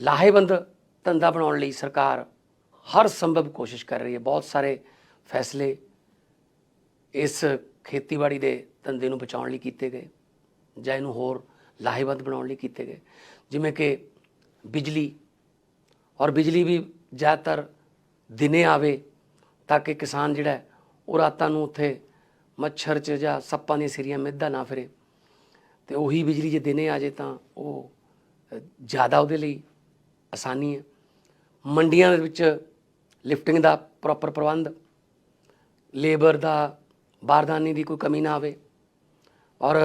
ਲਾਹੇਵੰਦ ਧੰਦਾ ਬਣਾਉਣ ਲਈ ਸਰਕਾਰ ਹਰ ਸੰਭਵ ਕੋਸ਼ਿਸ਼ ਕਰ ਰਹੀ ਹੈ। ਬਹੁਤ ਸਾਰੇ ਫੈਸਲੇ ਇਸ ਖੇਤੀਬਾੜੀ ਦੇ ਧੰਦੇ ਨੂੰ ਬਚਾਉਣ ਲਈ ਕੀਤੇ ਗਏ ਜਾਂ ਇਹਨੂੰ ਹੋਰ ਲਾਹੇਵੰਦ ਬਣਾਉਣ ਲਈ ਕੀਤੇ ਗਏ। ਜਿਵੇਂ ਕਿ ਬਿਜਲੀ ਔਰ ਬਿਜਲੀ ਵੀ ਜ਼ਿਆਦਾਤਰ ਦਿਨੇ ਆਵੇ ਤਾਂ ਕਿ ਕਿਸਾਨ ਜਿਹੜਾ ਉਹ ਰਾਤਾਂ ਨੂੰ ਉੱਥੇ ਮੱਛਰ 'ਚ ਜਾਂ ਸੱਪਾਂ ਦੀਆਂ ਸਿਰੀਆਂ ਮਿੱਧਾ ਨਾ ਫਿਰੇ ਤੇ ਉਹੀ ਬਿਜਲੀ ਜੇ ਦਿਨੇ ਆ ਜੇ ਤਾਂ ਉਹ ਜ਼ਿਆਦਾ ਉਹਦੇ ਲਈ ਆਸਾਨੀ ਹੈ। ਮੰਡੀਆਂ ਦੇ ਵਿੱਚ ਲਿਫਟਿੰਗ ਦਾ ਪ੍ਰੋਪਰ ਪ੍ਰਬੰਧ ਲੇਬਰ ਦਾ ਬਾਰਦਾਨੇ ਦੀ ਕੋਈ ਕਮੀ ਨਾ ਆਵੇ ਔਰ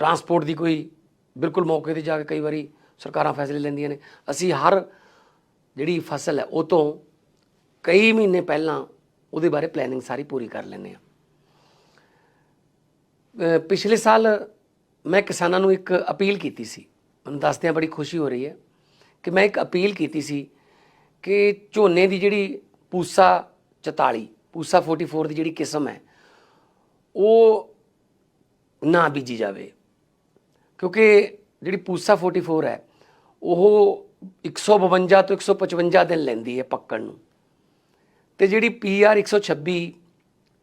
ਟਰਾਂਸਪੋਰਟ ਦੀ ਕੋਈ ਬਿਲਕੁਲ ਮੌਕੇ ਤੇ ਜਾ ਕੇ ਕਈ ਵਾਰੀ ਸਰਕਾਰਾਂ ਫੈਸਲੇ ਲੈਂਦੀਆਂ ਨੇ। ਅਸੀਂ ਹਰ ਜਿਹੜੀ ਫਸਲ ਹੈ, ਉਹ ਤੋਂ ਕਈ ਮਹੀਨੇ ਪਹਿਲਾਂ ਉਹਦੇ ਬਾਰੇ ਪਲੈਨਿੰਗ ਸਾਰੀ ਪੂਰੀ ਕਰ ਲੈਂਦੇ ਹਾਂ। ਪਿਛਲੇ ਸਾਲ ਮੈਂ ਕਿਸਾਨਾਂ ਨੂੰ ਇੱਕ ਅਪੀਲ ਕੀਤੀ ਸੀ। ਮੈਨੂੰ ਦੱਸਦਿਆਂ ਬੜੀ ਖੁਸ਼ੀ ਹੋ ਰਹੀ ਹੈ। ਕਿ ਮੈਂ ਇੱਕ ਅਪੀਲ ਕੀਤੀ ਸੀ ਕਿ ਝੋਨੇ ਦੀ ਜਿਹੜੀ ਪੂਸਾ 44 ਪੂਸਾ 44 ਦੀ ਜਿਹੜੀ ਕਿਸਮ ਹੈ, ਉਹ ਨਾ ਬੀਜੀ ਜਾਵੇ। ਕਿਉਂਕਿ ਜਿਹੜੀ ਪੂਸਾ 44 ਹੈ, ਉਹ 152 ਤੋਂ 155 ਦਿਨ ਲੈਂਦੀ ਹੈ ਪੱਕਣ ਨੂੰ। ਤੇ ਜਿਹੜੀ PR 126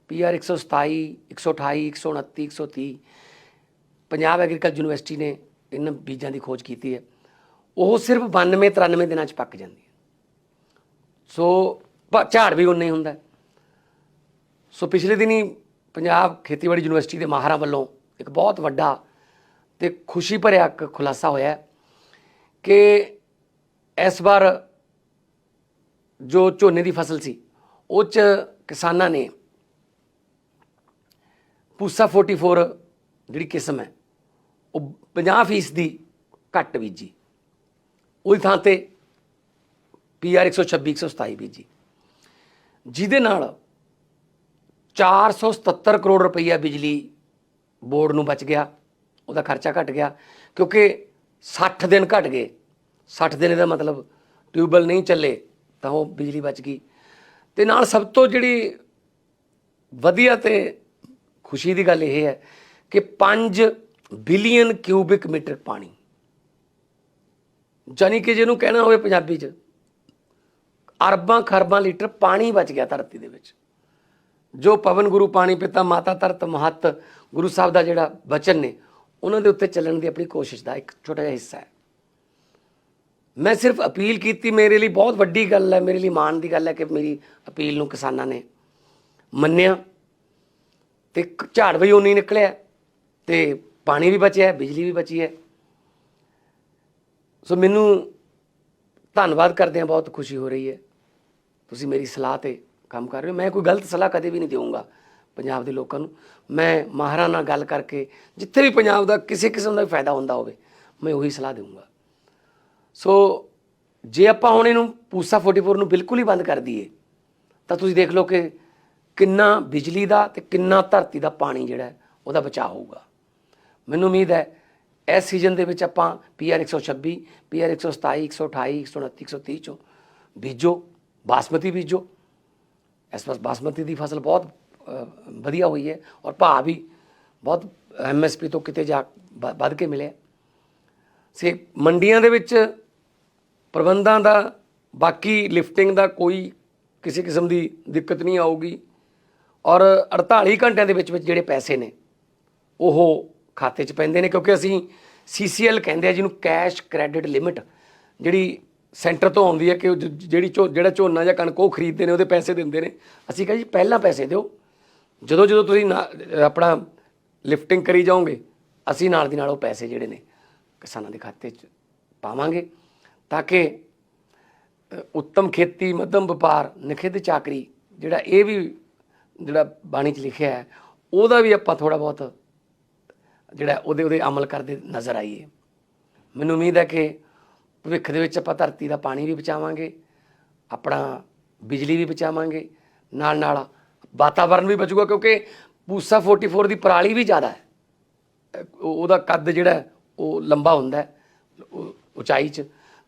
PR 127 128 129 130 Punjab agriculture university ਨੇ ਇਹਨਾਂ ਬੀਜਾਂ ਦੀ ਖੋਜ ਕੀਤੀ ਹੈ। ਉਹ ਸਿਰਫ 92 93 ਦਿਨਾਂ ਚ ਪੱਕ ਜਾਂਦੀ ਹੈ। ਸੋ ਪ- ਝਾੜ ਵੀ ਉਨਾ ਹੀ ਹੁੰਦਾ ਸੋ ਪਿਛਲੇ ਦਿਨੀ ਪੰਜਾਬ ਖੇਤੀਬਾੜੀ ਯੂਨੀਵਰਸਿਟੀ ਦੇ ਮਾਹਰਾਂ ਵੱਲੋਂ ਇੱਕ ਬਹੁਤ ਵੱਡਾ ਤੇ ਖੁਸ਼ੀ ਭਰਿਆ ਇੱਕ ਖੁਲਾਸਾ ਹੋਇਆ ਕਿ ਇਸ ਵਾਰ ਜੋ ਝੋਨੇ ਦੀ ਫਸਲ ਸੀ, ਉਹ ਚ ਕਿਸਾਨਾਂ ਨੇ ਪੂਸਾ 44 ਜਿਹੜੀ ਕਿਸਮ ਹੈ, ਉਹ 50% ਦੀ ਘੱਟ ਬੀਜੀ। ਉਹਦੀ ਥਾਂ ਤੇ ਪੀਆਰ 126 127 ਬੀਜੀ ਜਿਹਦੇ ਨਾਲ 477 ਕਰੋੜ ਰੁਪਈਆ ਬਿਜਲੀ ਬੋਰਡ ਨੂੰ ਬਚ ਗਿਆ, ਉਹਦਾ ਖਰਚਾ ਘਟ ਗਿਆ, ਕਿਉਂਕਿ 60 ਦਿਨ ਘਟ ਗਏ। 60 ਦਿਨ ਦਾ ਮਤਲਬ ਟਿਊਬਲ ਨਹੀਂ ਚੱਲੇ, ਤਾਂ ਉਹ ਬਿਜਲੀ ਬਚ ਗਈ। ਤੇ ਨਾਲ ਸਭ ਤੋਂ ਜਿਹੜੀ ਵਧੀਆ ਤੇ ਖੁਸ਼ੀ ਦੀ ਗੱਲ ਇਹ ਹੈ ਕਿ 5 ਬਿਲੀਅਨ ਕਿਊਬਿਕ ਮੀਟਰ ਪਾਣੀ ਜਾਨੀ ਕਿ ਜਿਹਨੂੰ ਕਹਿਣਾ ਹੋਵੇ ਪੰਜਾਬੀ 'ਚ, ਅਰਬਾਂ ਖਰਬਾਂ ਲੀਟਰ ਪਾਣੀ ਬਚ ਗਿਆ ਧਰਤੀ ਦੇ ਵਿੱਚ। ਜੋ ਪਵਨ ਗੁਰੂ ਪਾਣੀ ਪਿਤਾ ਮਾਤਾ ਧਰਤ ਮਹੱਤ ਗੁਰੂ ਸਾਹਿਬ ਦਾ ਜਿਹੜਾ ਬਚਨ ਨੇ, ਉਹਨਾਂ ਦੇ ਉੱਤੇ ਚੱਲਣ ਦੀ ਆਪਣੀ ਕੋਸ਼ਿਸ਼ ਦਾ ਇੱਕ ਛੋਟਾ ਜਿਹਾ ਹਿੱਸਾ ਹੈ। ਮੈਂ ਸਿਰਫ ਅਪੀਲ ਕੀਤੀ ਮੇਰੇ ਲਈ, ਬਹੁਤ ਵੱਡੀ ਗੱਲ ਹੈ, ਮੇਰੇ ਲਈ ਮਾਣ ਦੀ ਗੱਲ ਹੈ ਕਿ ਮੇਰੀ ਅਪੀਲ ਨੂੰ ਕਿਸਾਨਾਂ ਨੇ ਮੰਨਿਆ ਤੇ ਝਾੜ ਵੀ ਉਨੀ ਨਿਕਲਿਆ ਤੇ ਪਾਣੀ ਵੀ ਬਚਿਆ, ਬਿਜਲੀ ਵੀ ਬਚੀ ਹੈ। ਸੋ ਮੈਨੂੰ ਧੰਨਵਾਦ ਕਰਦੇ ਹਾਂ, ਬਹੁਤ ਖੁਸ਼ੀ ਹੋ ਰਹੀ ਹੈ। ਤੁਸੀਂ ਮੇਰੀ ਸਲਾਹ ਤੇ ਕੰਮ ਕਰ ਰਹੇ ਹੋ। ਮੈਂ ਕੋਈ ਗਲਤ ਸਲਾਹ ਕਦੇ ਵੀ ਨਹੀਂ ਦੇਵਾਂਗਾ ਪੰਜਾਬ ਦੇ ਲੋਕਾਂ ਨੂੰ। ਮੈਂ ਮਾਹਰਾਂ ਨਾਲ ਗੱਲ ਕਰਕੇ ਜਿੱਥੇ ਵੀ ਪੰਜਾਬ ਦਾ ਕਿਸੇ ਕਿਸਮ ਦਾ ਵੀ ਫਾਇਦਾ ਹੁੰਦਾ ਹੋਵੇ, ਮੈਂ ਉਹੀ ਸਲਾਹ ਦੇਵਾਂਗਾ ਸੋ ਜੇ ਆਪਾਂ ਹੁਣ ਇਹਨੂੰ ਪੂਸਾ 44 ਨੂੰ ਬਿਲਕੁਲ ਹੀ ਬੰਦ ਕਰ ਦਈਏ, ਤਾਂ ਤੁਸੀਂ ਦੇਖ ਲਓ ਕਿ ਕਿੰਨਾ ਬਿਜਲੀ ਦਾ ਤੇ ਕਿੰਨਾ ਧਰਤੀ ਦਾ ਪਾਣੀ ਜਿਹੜਾ ਉਹਦਾ ਬਚਾਅ ਹੋਊਗਾ। ਮੈਨੂੰ ਉਮੀਦ ਹੈ ਇਸ ਸੀਜ਼ਨ ਦੇ ਵਿੱਚ ਆਪਾਂ ਪੀਆਰ 126 ਪੀਆਰ 127 128 129 130 ਚੋਂ ਬੀਜੋ, ਬਾਸਮਤੀ ਬੀਜੋ। ਇਸ ਵਾਰ ਬਾਸਮਤੀ ਦੀ ਫਸਲ ਬਹੁਤ ਵਧੀਆ ਹੋਈ ਹੈ ਔਰ ਭਾਅ ਵੀ ਬਹੁਤ ਐਮਐਸਪੀ ਤੋਂ ਕਿਤੇ ਜਾ ਵ- ਵੱਧ ਕੇ ਮਿਲਿਆ। ਸੇ ਮੰਡੀਆਂ ਦੇ ਵਿੱਚ ਪ੍ਰਬੰਧਾਂ ਦਾ, ਬਾਕੀ ਲਿਫਟਿੰਗ ਦਾ ਕੋਈ ਕਿਸੇ ਕਿਸਮ ਦੀ ਦਿੱਕਤ ਨਹੀਂ ਆਊਗੀ। ਔਰ 48 ਘੰਟਿਆਂ ਦੇ ਵਿੱਚ ਵਿੱਚ ਜਿਹੜੇ ਪੈਸੇ ਨੇ, ਉਹ ਖਾਤੇ 'ਚ ਪੈਂਦੇ ਨੇ ਕਿਉਂਕਿ ਅਸੀਂ ਸੀਸੀਐਲ ਕਹਿੰਦੇ ਆ ਜਿਹਨੂੰ ਕੈਸ਼ ਕ੍ਰੈਡਿਟ ਲਿਮਿਟ ਜਿਹੜੀ ਸੈਂਟਰ ਤੋਂ ਆਉਂਦੀ ਹੈ ਕਿ ਉਹ ਜ- ਜਿਹੜੀ ਝੋ ਜਿਹੜਾ ਝੋਨਾ ਜਾਂ ਕਣਕ ਉਹ ਖਰੀਦਦੇ ਨੇ ਉਹਦੇ ਪੈਸੇ ਦਿੰਦੇ ਨੇ। ਅਸੀਂ ਕਹਿੰਦੇ ਜੀ ਪਹਿਲਾਂ ਪੈਸੇ ਦਿਓ। ਜਦੋਂ ਜਦੋਂ ਤੁਸੀਂ ਨਾ- ਆਪਣਾ ਲਿਫਟਿੰਗ ਕਰੀ ਜਾਓਗੇ ਅਸੀਂ ਨਾਲ ਦੀ ਨਾਲ ਉਹ ਪੈਸੇ ਜਿਹੜੇ ਨੇ ਕਿਸਾਨਾਂ ਦੇ ਖਾਤੇ 'ਚ ਪਾਵਾਂਗੇ ਤਾਂ ਕਿ ਅ, ਉੱਤਮ ਖੇਤੀ ਮੱਧਮ ਵਪਾਰ ਨਿਖਿਧ ਚਾਕਰੀ ਜਿਹੜਾ ਇਹ ਵੀ ਜਿਹੜਾ ਬਾਣੀ 'ਚ ਲਿਖਿਆ ਹੈ ਉਹਦਾ ਵੀ ਆਪਾਂ ਥੋੜਾ ਬਹੁਤ ਜਿਹੜਾ ਉਹਦੇ ਉਹਦੇ ਅਮਲ ਕਰਦੇ ਨਜ਼ਰ ਆਈਏ। ਮੈਨੂੰ ਉਮੀਦ ਹੈ ਕਿ ਭਵਿੱਖ ਦੇ ਵਿੱਚ ਆਪਾਂ ਧਰਤੀ ਦਾ ਪਾਣੀ ਵੀ ਬਚਾਵਾਂਗੇ ਆਪਣਾ ਬਿਜਲੀ ਵੀ ਬਚਾਵਾਂਗੇ ਨਾਲ ਨਾਲ ਵਾਤਾਵਰਣ ਵੀ ਬਚੂਗਾ ਕਿਉਂਕਿ ਪੂਸਾ 44 ਦੀ ਪਰਾਲੀ ਵੀ ਜ਼ਿਆਦਾ ਹੈ। ਉਹਦਾ ਕੱਦ ਜਿਹੜਾ ਉਹ ਲੰਬਾ ਹੁੰਦਾ ਹੈ ਉਹ ਉਚਾਈ 'ਚ।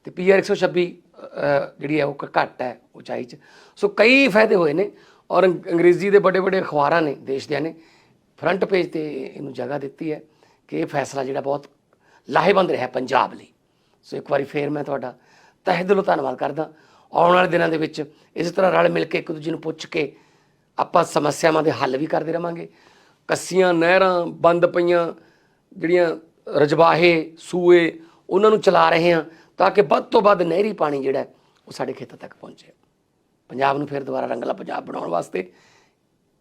ਤੇ ਪੀਆਰ 126 ਅ, ਜਿਹੜੀ ਹੈ ਉਹ ਘੱਟ ਹੈ ਉਚਾਈ 'ਚ। ਸੋ ਕਈ ਫਾਇਦੇ ਹੋਏ ਨੇ ਔਰ ਅੰਗ- ਅੰਗਰੇਜ਼ੀ ਦੇ ਵੱਡੇ ਵੱਡੇ ਅਖਬਾਰਾਂ ਨੇ ਦੇਸ਼ ਦਿਆਂ ਨੇ ਫਰੰਟ ਪੇਜ ਤੇ ਇਹਨੂੰ ਜਗ੍ਹਾ ਦਿੱਤੀ ਹੈ ਕਿ ਇਹ ਫੈਸਲਾ ਜਿਹੜਾ ਬਹੁਤ ਲਾਹੇਵੰਦ ਰਿਹਾ ਪੰਜਾਬ ਲਈ। ਸੋ ਇੱਕ ਵਾਰੀ ਫੇਰ ਮੈਂ ਤੁਹਾਡਾ ਤਹਿ ਦਿਲੋਂ ਧੰਨਵਾਦ ਕਰਦਾ। ਆਉਣ ਵਾਲੇ ਦਿਨਾਂ ਦੇ ਵਿੱਚ ਇਸੇ ਤਰ੍ਹਾਂ ਰਲ ਮਿਲ ਕੇ ਇੱਕ ਦੂਜੇ ਨੂੰ ਪੁੱਛ ਕੇ ਆਪਾਂ ਸਮੱਸਿਆਵਾਂ ਦੇ ਹੱਲ ਵੀ ਕਰਦੇ ਰਵਾਂਗੇ। ਕੱਸੀਆਂ, ਨਹਿਰਾਂ ਬੰਦ ਪਈਆਂ, ਜਿਹੜੀਆਂ ਰਜਵਾਹੇ, ਸੂਏ, ਉਹਨਾਂ ਨੂੰ ਚਲਾ ਰਹੇ ਹਾਂ ਤਾਂ ਕਿ ਵੱਧ ਤੋਂ ਵੱਧ ਨਹਿਰੀ ਪਾਣੀ ਜਿਹੜਾ ਉਹ ਸਾਡੇ ਖੇਤਾਂ ਤੱਕ ਪਹੁੰਚੇ। ਪੰਜਾਬ ਨੂੰ ਫਿਰ ਦੁਬਾਰਾ ਰੰਗਲਾ ਪੰਜਾਬ ਬਣਾਉਣ ਵਾਸਤੇ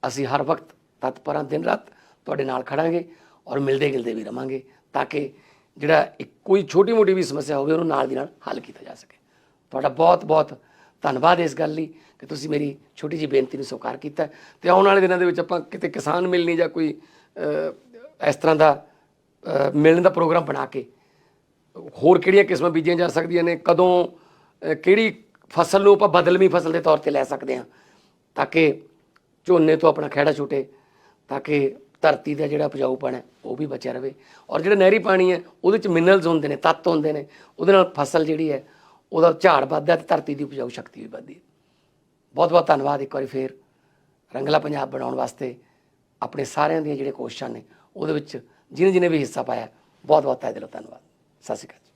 ਅਸੀਂ ਹਰ ਵਕਤ ਤਤਪਰ ਹਾਂ ਦਿਨ ਰਾਤ ਤੁਹਾਡੇ ਨਾਲ ਖੜਾਂਗੇ ਔਰ ਮਿਲਦੇ ਗਿਲਦੇ ਵੀ ਰਵਾਂਗੇ ਤਾਂ ਕਿ ਜਿਹੜਾ ਇੱਕ ਕੋਈ ਛੋਟੀ ਮੋਟੀ ਵੀ ਸਮੱਸਿਆ ਹੋਵੇ ਉਹਨੂੰ ਨਾਲ ਦੀ ਨਾਲ ਹੱਲ ਕੀਤਾ ਜਾ ਸਕੇ। ਤੁਹਾਡਾ ਬਹੁਤ ਬਹੁਤ ਧੰਨਵਾਦ ਇਸ ਗੱਲ ਲਈ ਕਿ ਤੁਸੀਂ ਮੇਰੀ ਛੋਟੀ ਜਿਹੀ ਬੇਨਤੀ ਨੂੰ ਸਵੀਕਾਰ ਕੀਤਾ ਹੈ ਤੇ ਆਉਣ ਵਾਲੇ ਦਿਨਾਂ ਦੇ ਵਿੱਚ ਆਪਾਂ ਕਿਤੇ ਕਿਸਾਨ ਮਿਲਣੀ ਜਾਂ ਕੋਈ ਇਸ ਤਰ੍ਹਾਂ ਦਾ ਮਿਲਣ ਦਾ ਪ੍ਰੋਗਰਾਮ ਬਣਾ ਕੇ ਹੋਰ ਕਿਹੜੀਆਂ ਕਿਸਮਾਂ ਬੀਜੀਆਂ ਜਾ ਸਕਦੀਆਂ ਨੇ, ਕਦੋਂ ਕਿਹੜੀ ਫਸਲ ਨੂੰ ਆਪਾਂ ਬਦਲਵੀਂ ਫਸਲ ਦੇ ਤੌਰ ਤੇ ਲੈ ਸਕਦੇ ਹਾਂ ਤਾਂ ਕਿ ਝੋਨੇ ਤੋਂ ਆਪਣਾ ਖਹਿੜਾ ਛੁੱਟੇ ਤਾਂ ਕਿ ਧਰਤੀ ਦਾ ਜਿਹੜਾ ਉਪਜਾਊਪਣ ਹੈ, ਉਹ ਵੀ ਬਚਿਆ ਰਵੇ ਔਰ ਜਿਹੜਾ ਨਹਿਰੀ ਪਾਣੀ ਹੈ, ਉਹਦੇ ਚ ਮਿਨਰਲਸ ਹੁੰਦੇ ਨੇ, ਤੱਤ ਹੁੰਦੇ ਨੇ, ਉਹਦੇ ਨਾਲ ਫਸਲ ਜਿਹੜੀ ਹੈ, ਉਹਦਾ ਝਾੜ ਵੱਧਦਾ ਤੇ ਧਰਤੀ ਦੀ ਉਪਜਾਊ ਸ਼ਕਤੀ ਵੀ ਵੱਧਦੀ ਹੈ। ਬਹੁਤ ਬਹੁਤ ਧੰਨਵਾਦ ਇੱਕ ਵਾਰੀ ਫੇਰ ਰੰਗਲਾ ਪੰਜਾਬ ਬਣਾਉਣ ਵਾਸਤੇ ਆਪਣੇ ਸਾਰਿਆਂ ਦੀਆਂ ਜਿਹੜੇ ਕੋਸ਼ਿਸ਼ਾਂ ਨੇ, ਉਹਦੇ ਵਿੱਚ ਜਿਹਨੇ ਜਿਹਨੇ ਵੀ ਹਿੱਸਾ ਪਾਇਆ, ਬਹੁਤ ਬਹੁਤ ਤਹਿ ਦਿਲੋਂ ਧੰਨਵਾਦ। ਸਤਿ ਸ਼੍ਰੀ ਅਕਾਲ ਜੀ।